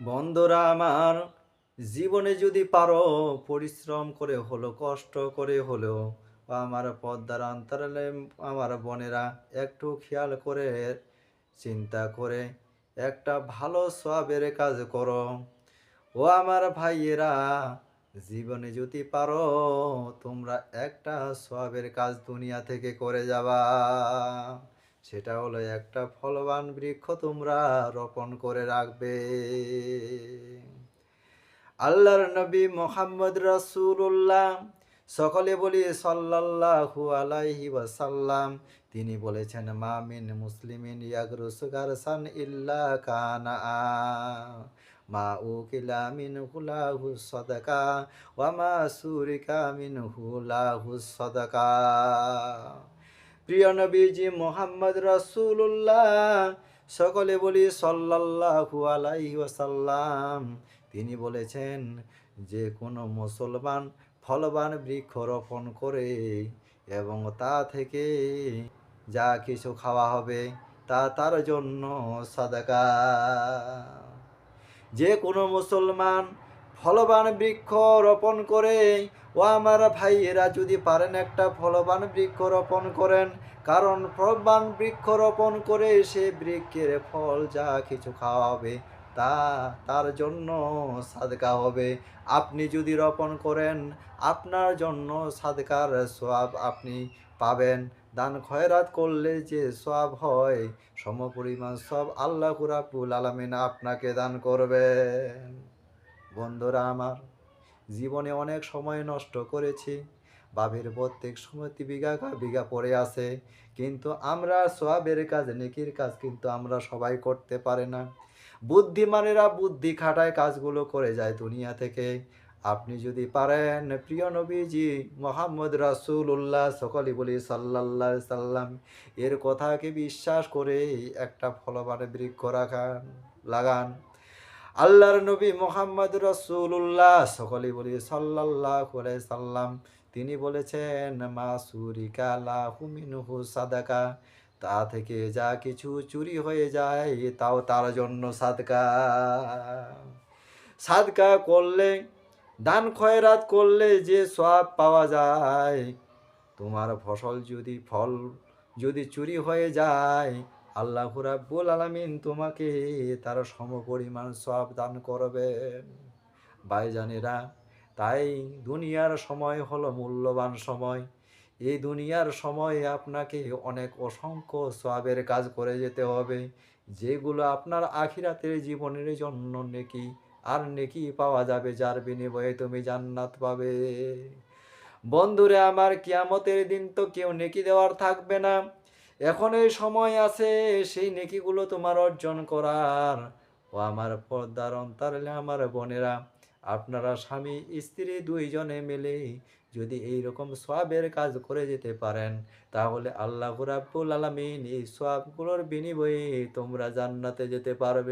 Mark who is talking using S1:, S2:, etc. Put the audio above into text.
S1: বন্ধুরা আমার, জীবনে যদি পারো, পরিশ্রম করে হলো, কষ্ট করে হলেও আমার পদ্মার অন্তরালে আমার বোনেরা একটু খেয়াল করে, চিন্তা করে, একটা ভালো সবের কাজ করো। ও আমার ভাইয়েরা, জীবনে যদি পারো, তোমরা একটা সবের কাজ দুনিয়া থেকে করে যাবা। সেটা হলো একটা ফলবান বৃক্ষ তোমরা রোপণ করে রাখবে। আল্লাহর নবী মোহাম্মদ রাসূলুল্লাহ সকলে বলি সাল্লাল্লাহু আলাইহি ওয়াসাল্লাম, তিনি বলেছেন মামিন মুসলিমিন ইয়াগরুসু গারসান ইল্লা কানা, মা উকিলা মিন হুলাহু সাদাকা, ওয়া মা সুরিকা মিন হুলাহু সাদাকা। প্রিয় নবীজি মোহাম্মদ রাসূলুল্লাহ, সকলে বলি সাল্লাল্লাহু আলাইহি ওয়াসাল্লাম। তিনি বলেছেন, যে কোনো মুসলমান ফলবান বৃক্ষ রোপণ করে এবং তা থেকে যা কিছু খাওয়া হবে, তা তার জন্য সাদাকা। যে কোনো মুসলমান ফলবান বৃক্ষ রোপণ করে। ও আমার ভাইয়েরা, যদি পারেন একটা ফলবান বৃক্ষ রোপণ করেন। কারণ ফলবান বৃক্ষ রোপণ করে সে বৃক্ষের ফল যা কিছু খাওয়া হবে তা তার জন্য সাদকা হবে। আপনি যদি রোপণ করেন, আপনার জন্য সাদকার সোয়াব আপনি পাবেন। দান খয়রাত করলে যে সব হয়, সমপরিমাণ সব আল্লাহ রাব্বুল আলামিন আপনাকে দান করবেন। বন্ধুরা আমার, জীবনে অনেক সময় নষ্ট করেছি। বাবের প্রত্যেক সময় বিঘা বিঘা পড়ে আছে। কিন্তু আমরা সোয়াবের কাজ, নেকির কাজ কিন্তু আমরা সবাই করতে পারে না। বুদ্ধিমানেরা বুদ্ধি খাটায় কাজগুলো করে যায় দুনিয়া থেকে। আপনি যদি পারেন, প্রিয় নবীজি মোহাম্মদ রাসূলুল্লাহ সকলে বলি সাল্লাল্লাহু সাল্লাম, এর কথাকে বিশ্বাস করে একটা ফলবান বৃক্ষ রাখান লাগান। আল্লাহর নবী মোহাম্মদ রাসূলুল্লাহ। সকলে বলি সাল্লাল্লাহু আলাইহি সাল্লাম। তিনি বলেছেন, মা সুরিকা লাহু মিনহু সাদাকা। তা থেকে যা কিছু চুরি হয়ে যায়, তাও তার জন্য সাদকা। সাদকা করলে, দান খয়রাত করলে যে সব পাওয়া যায়, তোমার ফসল যদি ফল, যদি চুরি হয়ে যায় আল্লাহ রাব্বুল আলামিন তোমাকে তার সমপরিমাণ সব দান করবেন ভাইজানেরা, তাই দুনিয়ার সময় হলো মূল্যবান সময়। এই দুনিয়ার সময়ে আপনাকে অনেক অসংখ্য সবের কাজ করে যেতে হবে, যেগুলো আপনার আখিরাতের জীবনের জন্য নেকি, আর নেকি পাওয়া যাবে যার বিনিময়ে তুমি জান্নাত পাবে। বন্ধুরে, আমার কিয়ামতের দিন তো কেউ নেকি দেওয়ার থাকবে না। এখন এই সময় আছে, সেই নেকিগুলো তোমার অর্জন করার। ও আমার পর্দার অন্তরালে আমার বোনেরা, আপনারা স্বামী, স্ত্রী দুইজনে মিলে যদি এই রকম সবের কাজ করে যেতে পারেন, তাহলে আল্লাহ রাব্বুল আলামিন এই সবগুলোর বিনিময়ে তোমরা জান্নাতে যেতে পারবে।